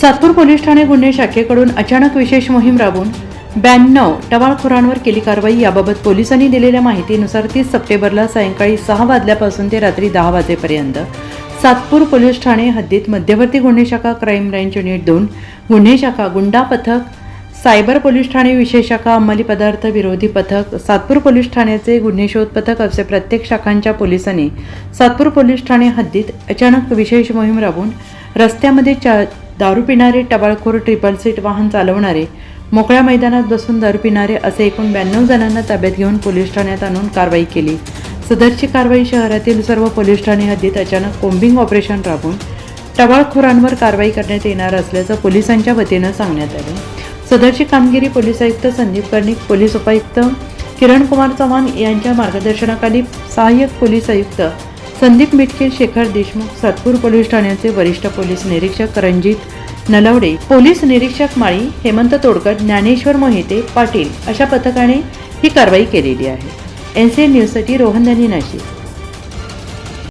Satpur police Thane गुन्हे शाखेकडून अचानक विशेष मोहीम राबवून ब्याण्णव टवाळखोरांवर केली कारवाई याबाबत पोलिसांनी दिलेल्या माहितीनुसार तीस सप्टेंबरला सायंकाळी सहा वाजल्यापासून ते रात्री दहा वाजेपर्यंत सातपूर पोलीस ठाणे हद्दीत मध्यवर्ती गुन्हे शाखा क्राईम ब्रँच युनिट दोन गुन्हे शाखा गुंडा पथक सायबर पोलीस ठाणे विशेष शाखा अंमली पदार्थ विरोधी पथक सातपूर पोलीस ठाण्याचे गुन्हे शोध पथक असे प्रत्येक शाखांच्या पोलिसांनी सातपूर पोलीस ठाणे हद्दीत अचानक विशेष मोहीम राबवून रस्त्यामध्ये चा दारू पिणारे टबाळखोर ट्रिपल सीट वाहन चालवणारे मोकळ्या मैदानात बसून दारू पिणारे असे एकूण ब्याण्णव जणांना ताब्यात घेऊन पोलीस ठाण्यात आणून कारवाई केली. सदरची कारवाई शहरातील सर्व पोलीस ठाणे हद्दीत अचानक कोम्बिंग ऑपरेशन राबवून टबाळखोरांवर कारवाई करण्यात येणार असल्याचं पोलिसांच्या वतीनं सांगण्यात आलं. सदरची कामगिरी पोलीस आयुक्त संदीप कर्णिक पोलीस उपायुक्त किरण कुमार चव्हाण यांच्या मार्गदर्शनाखाली सहाय्यक पोलीस आयुक्त संदीप मिटके शेखर देशमुख सातपूर पोलीस ठाण्याचे वरिष्ठ पोलीस निरीक्षक रणजित नलवडे पोलीस निरीक्षक माळी हेमंत तोडकर ज्ञानेश्वर मोहिते पाटील अशा पथकाने ही कारवाई केलेली आहे. एन सी एन न्यूजसाठी रोहन यांनी नाशिक.